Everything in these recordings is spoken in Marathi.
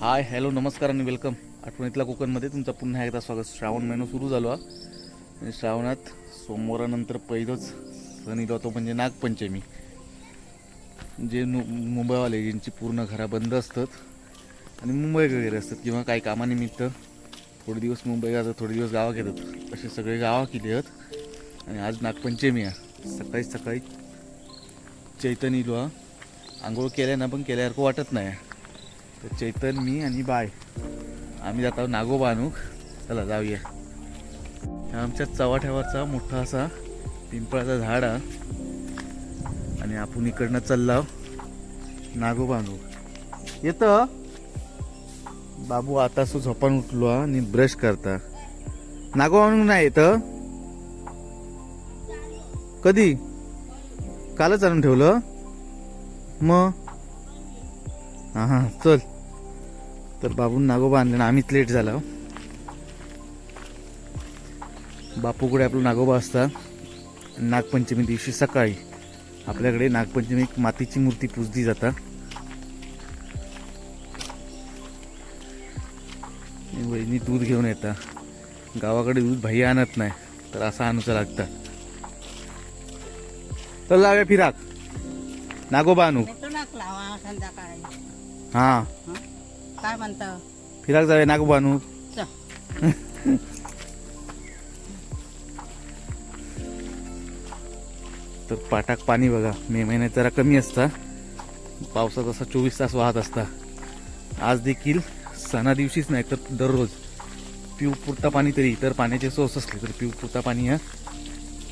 हाय हॅलो नमस्कार आणि वेलकम. आठवणीतल्या कोकणमध्ये तुमचं पुन्हा एकदा स्वागत. श्रावण महिना सुरू झालो. आणि श्रावणात सोमवारानंतर पहिलंच सण येतो म्हणजे नागपंचमी. जे नु मुंबईवाले ज्यांची पूर्ण घरा बंद असतात आणि मुंबई वगैरे असतात किंवा काही कामानिमित्त थोडे दिवस मुंबई जातात थोडे दिवस गावात येतात. असे सगळे गावा केले आहेत. आणि आज नागपंचमी आहे. सकाळी सकाळी चैतन्य इलो हा आंघोळ केल्यानं पण केल्यासारखं वाटत नाही. तर चैतन मी आणि बाय. आम्ही जातो नागोबा आणूक चला जाऊया. आमच्या चवाठ्यावरचा मोठा असा पिंपळाचा झाड आणि आपण इकडनं चालला नागोबा आणूक येतं? बाबू आता सो झोपान उठलो आणि ब्रश करता. नागोबा आणूक नाही येतं? कधी? कालच आणून ठेवलं? मग? हां हां चल. तर बाबून नागोबा आणलं ना आम्हीच लेट झाला. बापूकडे आपलं नागोबा असता नागपंचमी दिवशी सकाळी आपल्याकडे नागपंचमी मातीची मूर्ती पुजली जाता. वहिनी दूध घेऊन येता. गावाकडे दूध भाई आणत नाही तर असं आणूचं लागतं. तर लाव्या फिराक. नागोबा आणू संध्याकाळी. हा. हं? काय म्हणतं? फिराक नागोबा आणू चल तर पाटाक पाणी बघा मे महिन्यात जरा कमी असता. पावसात असा चोवीस तास वाहत असता. आज देखील सणा दिवशीच नाही तर दररोज. पिऊ पुरता पाणी तरी इतर पाण्याचे सोर्स असले तर पिऊ पुरता पाणी हा.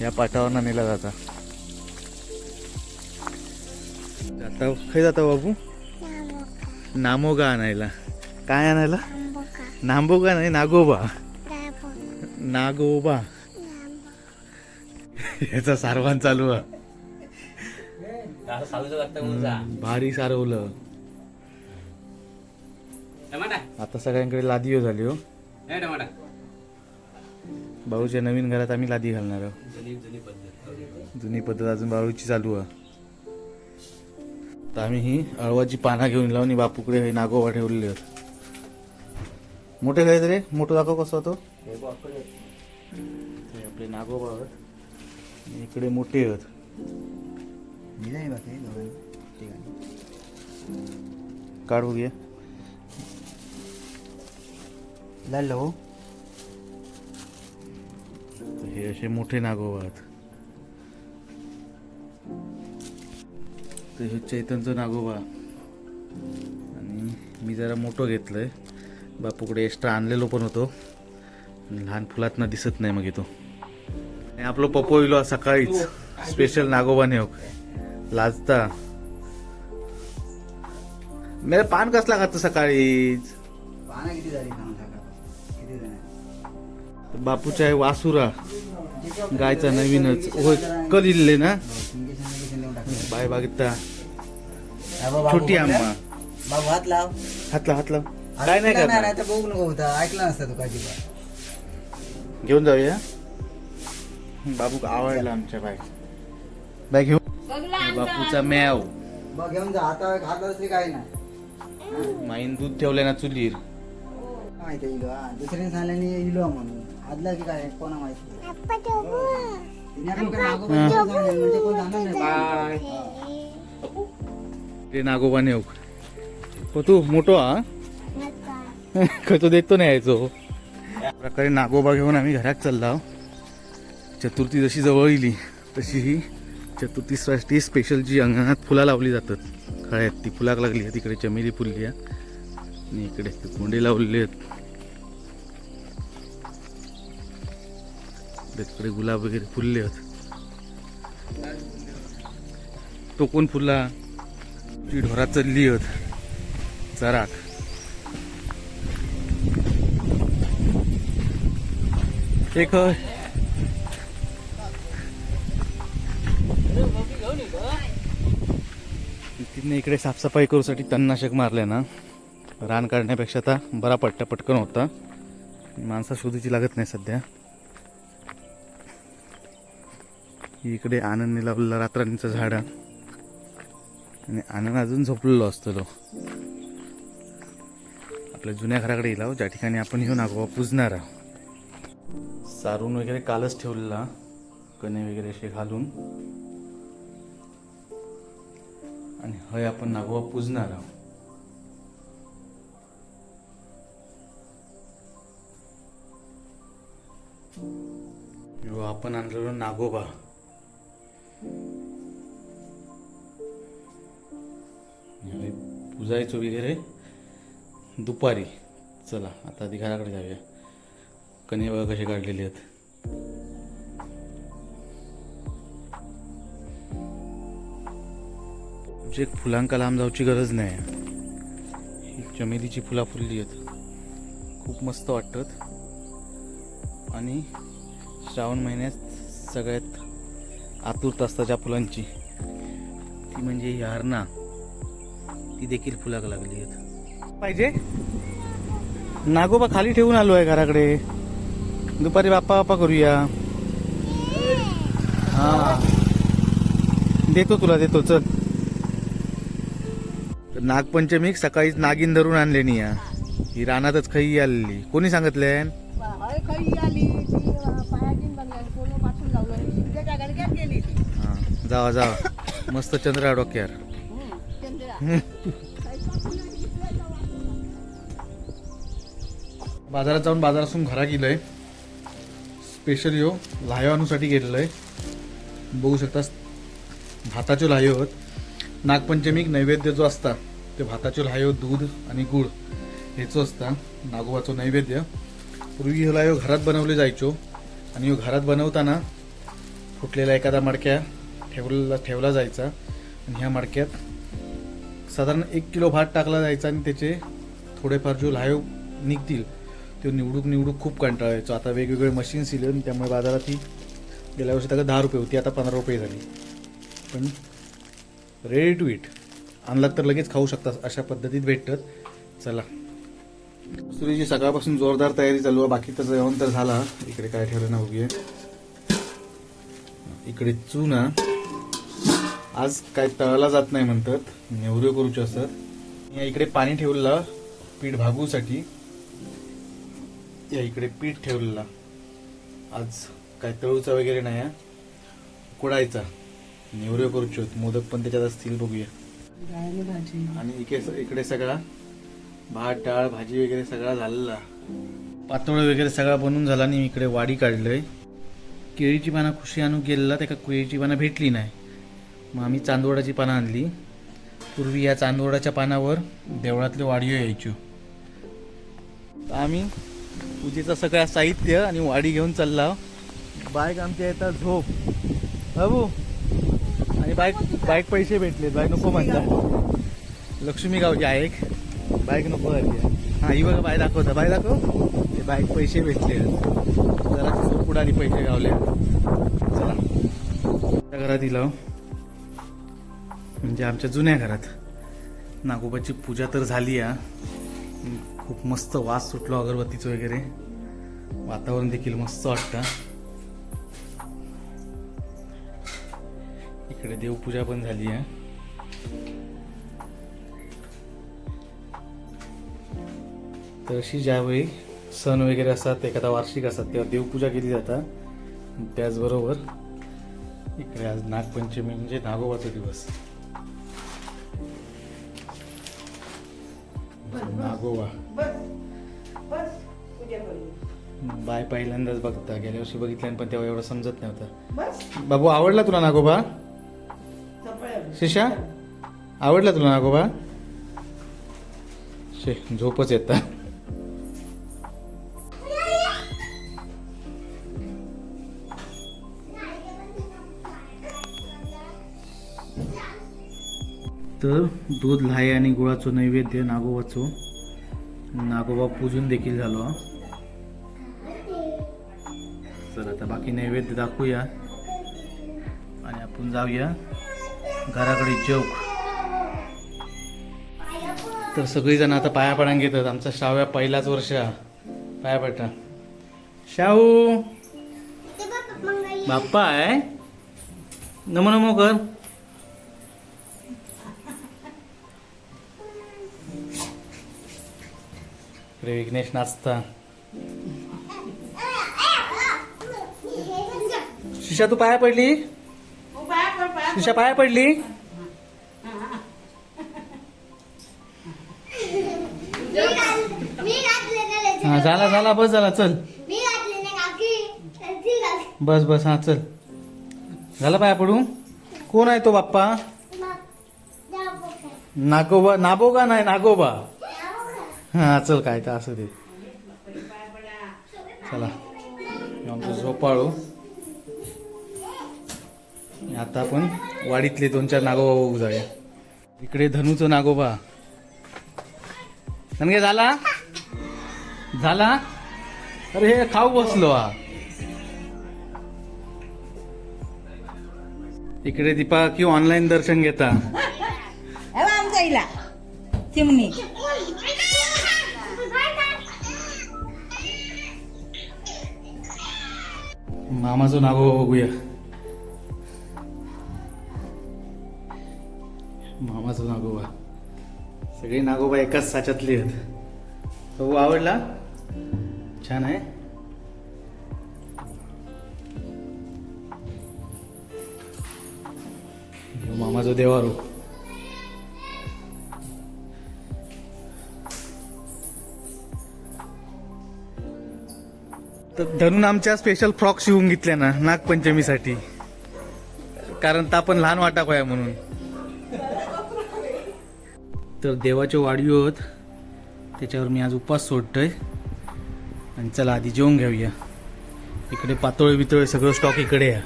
या पाटावर नेला जाता. जाता खय जाता बाबू? नामोगा आणायला. काय आणायला? नांबोगा नाही नागोबा. नागोबा. याचा सारवान चालू भारी सारवलं. आता सगळ्यांकडे लादीयो झाली हो. भाऊच्या नवीन घरात आम्ही लादी घालणार आहोत. जुनी पद्धत. अजून बाळूची चालू आहे. तर आम्ही ही अळवाची पाना घेऊन लावून बापूकडे हे नागोबा ठेवलेले आहेत. मोठे काय रे मोठं दाखव कसं होतो? आपले नागोबा इकडे मोठे आहेत. काढ बघूया लालो हे असे मोठे नागोबा आहेत. तर हे चैतनचं नागोबा. आणि मी जरा मोठं घेतलंय. बापूकडे एक्स्ट्रा आणलेलो पण होतो. लहान फुलात ना दिसत नाही मग येतो आणि आपलं पप्पो इलो सकाळीच. स्पेशल नागोबाने हो. लाजता. मेरा पान कसला खातं सकाळीच? पाना किती झाली खाऊन टाका? किती जण तर बापूचा आहे वासुरा. गायचा नवीनच. होय कल इल्ले ना? बाय बागिता छोटी आम्हा. बाबू हात लाव. हातला हातला काय नाही करणार. नाही तर बघू नको होता. ऐकलं नसतं तू काय अजिबात घेऊन जाऊया. बाबू आवडला आमच्या बाय बाय घेऊन बापूचा मॅव बघ घेऊन जा. आता घातलं तरी काय नाही. माईन दूध ठेवलंय ना चुलीर माहिती आहे इलो. हा दुसऱ्याने सांगल्याने इलो म्हणून. आदला की काय? कोणा माहिती? ते नागोबाने हो हो तू मोठो हा? खतो देतो नाही यायचो. प्रकारे नागोबा घेऊन आम्ही घरात चाललो चतुर्थी जशी जवळ येली तशी ही चतुर्थीसाठी स्पेशल जी अंगणात फुला लावली जातात. खळ्यात ती फुलाक लागली आहे तिकडे चमेली फुलली आहे. आणि इकडे कोंडे लावलेले आहेत. तिकडे गुलाब वगैरे फुलले आहेत तो कोण फुला ती ढोरा चालली होत. चराक एक तिने इकडे साफसफाई करूसाठी तणनाशक मारले ना. रान काढण्यापेक्षा आता बरा पट्टा पटकन होता. माणसा शोधीची लागत नाही सध्या. इकडे आनंदने लावलेला रात्रांचं झाड. आणि आनंद अजून झोपलेलो असतो तो आपल्या जुन्या घराकडे येईल ज्या ठिकाणी आपण येऊन नागोबा पुजणार आहोत सारून वगैरे कालच ठेवलेला कणे वगैरे असे घालून. आणि हय आपण नागोबा पुजणार आहोत आपण आणलेलो नागोबा. आणि पुजायचो वगैरे दुपारी. चला आता आधी घराकडे जाऊया. कणी बघा कसे काढलेले आहेत? म्हणजे एक फुलांका लांब जाऊची गरज नाही. ही चमेलीची फुला फुलली आहेत. खूप मस्त वाटतात. आणि श्रावण महिन्यात सगळ्यात आतुरता असतात ज्या फुलांची. ती म्हणजे ही हरणा. ती देखील फुलाक लागली आहेत. पाहिजे? नागोबा खाली ठेवून आलो आहे घराकडे. दुपारी बाप्पा बाप्पा करूया. हा. देतो तुला देतो चल. तर नागपंचमीक सकाळीच नागिन धरून आणले नी या ही रानातच खई आलेली. कोणी सांगितले हा. जावा जावा. मस्त चंद्रा डोक्यावर. बाजारात जाऊन बाजारातून घरा गेलोय. स्पेशल यो लाह्यो आणूसाठी गेलेलो आहे बघू शकता भाताच्यो लायो आहेत. नागपंचमीक नैवेद्य जो असता ते भाताच्यो लायो दूध आणि गुळ हेचो असता नागोबाचं नैवेद्य. पूर्वी ह्यो लायो घरात बनवले जायचो आणि ह्यो घरात बनवताना फुटलेला एखादा मडक्या ठेवला ठेवला जायचा आणि ह्या मडक्यात साधारण एक किलो भात टाकला जायचा आणि त्याचे थोडेफार जो लाह्यो निघतील ते निवडूक निवडूक खूप कंटाळा यायचो. आता वेगवेगळे मशीन्स येले आणि त्यामुळे बाजारात ही गेल्या वर्षी त्याला दहा रुपये होती आता पंधरा रुपये झाली. पण रेडी टू इट आणलात तर लगेच खाऊ शकता अशा पद्धतीत भेटतात. चला. सुरीची सकाळपासून जोरदार तयारी चालू आहे. बाकी तर जेवण तर झाला. इकडे काय ठेवलं ना बघूया इकडे चुना. आज काय तळला जात नाही म्हणतात. नेवऱ्यो करूचे असतात. या इकडे पाणी ठेवलेलं पीठ भागूसाठी. या इकडे पीठ ठेवलेला. आज काय तळूचा वगैरे नाही हा. कुडायचा. नेवऱ्यो करूचे. मोदक पण त्याच्यात असतील बघूया. आणि इकडे इकडे सगळा भात डाळ भाजी वगैरे सगळा झालेला. पातोळ वगैरे सगळा बनून झाला आणि इकडे वाडी काढलंय. केळीची पानं खुशी आणू गेलेला त्या केळीची पानं भेटली नाही. मग आम्ही चांदवडाची पानं आणली. पूर्वी या चांदवडाच्या पानावर देवळातले वाडियो यायचो. आम्ही पूजेचं सगळं साहित्य आणि वाडी घेऊन चालला. बाईक आमच्या येतात झोप. बाबू आणि बाईक बाईक पैसे भेटले बाईक नको म्हणता लक्ष्मी गावची आहे एक. बाईक नको झाली हां हा ही बघा बाय दाखवता. बाय दाखव. ते बाईक पैसे भेटले जरा झोप उडाली पैसे गावले. चला. घरात दिलं म्हणजे आमच्या जुन्या घरात. नागोबाची पूजा तर झाली आहे खूप मस्त वास सुटलो अगरबत्तीचं वगैरे. वातावरण देखील मस्त वाटतं. इकडे देवपूजा पण झाली आहे तर अशी ज्यावेळी सण वगैरे असतात एखादा वार्षिक असतात तेव्हा देवपूजा केली जातात त्याचबरोबर इकडे आज नागपंचमी म्हणजे नागोबाचा दिवस. बाय पहिल्यांदाच बघता गेल्या वर्षी बघितल्या पण तेव्हा एवढं समजत नव्हतं. बाबू आवडला तुला नागोबा शिशा? आवडला तुला नागोबा शे झोपच येता तर दूध लाहे आणि गुळाचं नैवेद्य नागोबाचो. नागोबा पूजून देखील झालो. तर आता बाकी नैवेद्य दाखवूया. आणि आपण जाऊया घराकडे चौक तर सगळीजण आता पाया घेतात. आमचा शाव्या पहिलाच वर्ष. पाया शाहू! बाप्पा आहे नमो नमो कर. इकडे विघ्नेश नाचता शिशा तू पाया पडली शिशा पाया पडली. हा झाला झाला बस झाला चल. बस बस हा चल झाला पाया पडू कोण आहे तो बाप्पा. नागोबा नाबोगा नाही नागोबा. हा चल काय तर असं दे. चला. आमचं झोपाळू. आता आपण वाडीतले दोन चार नागोबा बघू जाऊया. इकडे धनुचं नागोबा. ननगे झाला? झाला? अरे हे खाऊ बसलो हा. इकडे दीपा कि ऑनलाईन दर्शन घेता. चिमणी. मामाचं नागोबा बघूया. मामाचं नागोबा. सगळे नागोबा एकाच साच्यातले आहेत. तो आवडला? छान आहे. मामाचं देवारो. तर धरून आमच्या स्पेशल फ्रॉक शिवून घेतल्या ना नागपंचमीसाठी. कारण तर आपण लहान वाटा होया म्हणून. तर देवाचे वाढीव आहोत. त्याच्यावर मी आज उपास सोडतोय. आणि चला आधी जेवून घेऊया. इकडे पातोळे बितोळे सगळं स्टॉक इकडे या.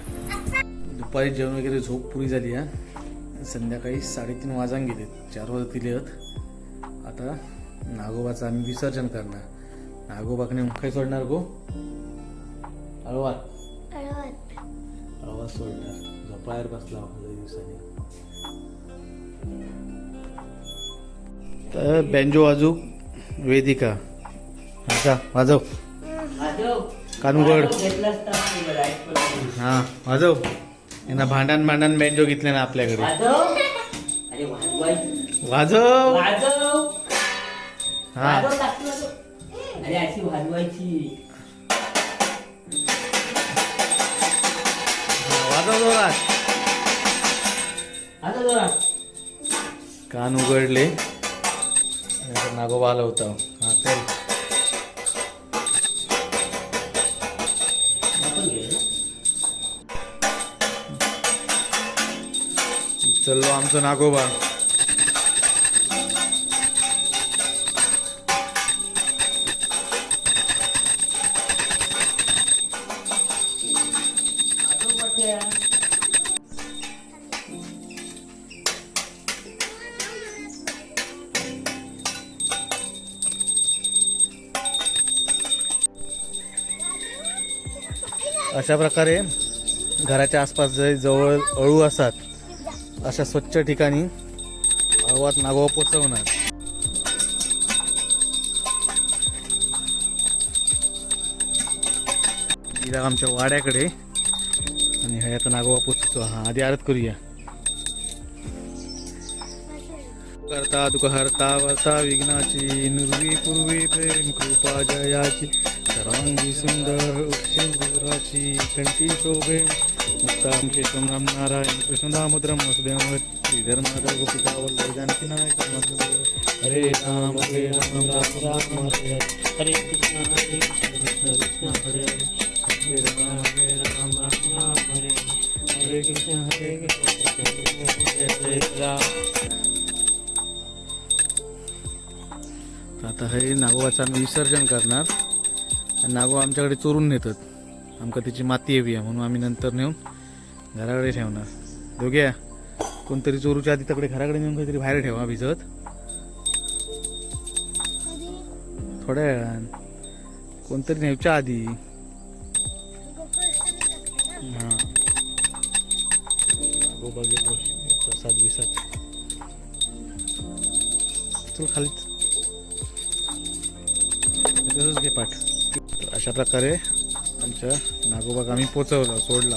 दुपारी जेवण वगैरे झोप पुरी झाली या संध्याकाळी साडेतीन वाजांग गेले चार वाजत आहेत. आता नागोबाचं आम्ही विसर्जन करणार. नागोबाकडे काय सोडणार गो. हळवात आवाज सोडणार. झोपायर बसला दिवसांनी. तर बँजो वाजू वेदिका. अच्छा वाजव कानुगड हा वाजव यांना भांडण भांडण बँजो घेतले ना आपल्याकडे. वाजव. वाजव. हा. अशी वाजवायची. जोरात. कान उघडले. नागोबा आला होता. हा चल. आमचं नागोबा. आता अशा प्रकारे घराच्या आसपास जे जवळ अळू असतात अशा स्वच्छ ठिकाणी अळवात नागोबा पोचवणार इथं आमच्या वाड्याकडे आणि हे आता नागोबा पोचतो हा आधी आरत करूया. करता तुका हरता वरता विघ्नाची निर्वी पूर्वी प्रेम कृपा जयाची. सर्वांगी सुंदर उत्सिंदुराची कंठी शोभे। मुक्ताम केशव नाम नारायण, कृष्ण दामोदरम वसुदेव श्रीधर नाथ गोपिका वल्लभ जानकी नायक हरे राम हरे राम राम राम हरे हरे कृष्ण हरे कृष्ण कृष्ण, हरे हरे। राम हरे राम राम राम, हरे। हरे कृष्ण हरे कृष्ण, हरे राम। आता हे नागोवाचं विसर्जन करना आणि नागो आमच्याकडे चोरून नेतात. आमका त्याची माती येवी आहे म्हणून आम्ही नंतर नेऊन घराकडे ठेवणार. दोघे कोणतरी चोरूच्या आधी तकडे घराकडे नेऊन काहीतरी बाहेर ठेवा भिजत. थोड्या वेळान. कोणतरी नेऊच्या आधी. हां. नागोबा गेलो प्रसाद बिसाद. चल खाली. तसंच घे पाठ. अशा प्रकारे आमच्या नागोबाग आम्ही पोचवलं सोडला.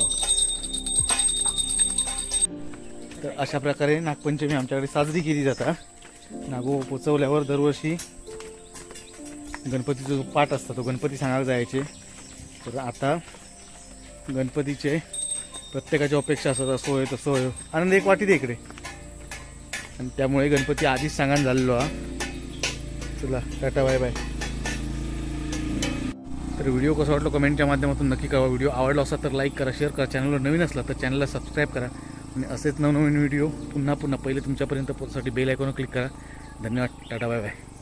तर अशा प्रकारे नागपंचमी आमच्याकडे साजरी केली जाता. नागोबा पोचवल्यावर दरवर्षी गणपतीचा जो पाठ असता तो गणपती सांगायला जायचे. तर आता गणपतीचे प्रत्येकाची अपेक्षा असतात असो होय तसं होय आनंद एक वाटी दे इकडे. आणि त्यामुळे गणपती आधीच सांगायला झालेलो हा. चला टाटा बाय बाय. तर व्हिडिओ कसा वाटलो कमेंटच्या माध्यमातून नक्की कळवा. व्हिडिओ आवडला असा तर लाईक करा शेअर करा. चॅनलवर नवीन असला तर चॅनलला सबस्क्राईब करा. आणि असेच नवनवीन व्हिडिओ पुन्हा पुन्हा पहिले तुमच्यापर्यंत पोहोचण्यासाठी बेल आयकॉन क्लिक करा. धन्यवाद. Tata bye bye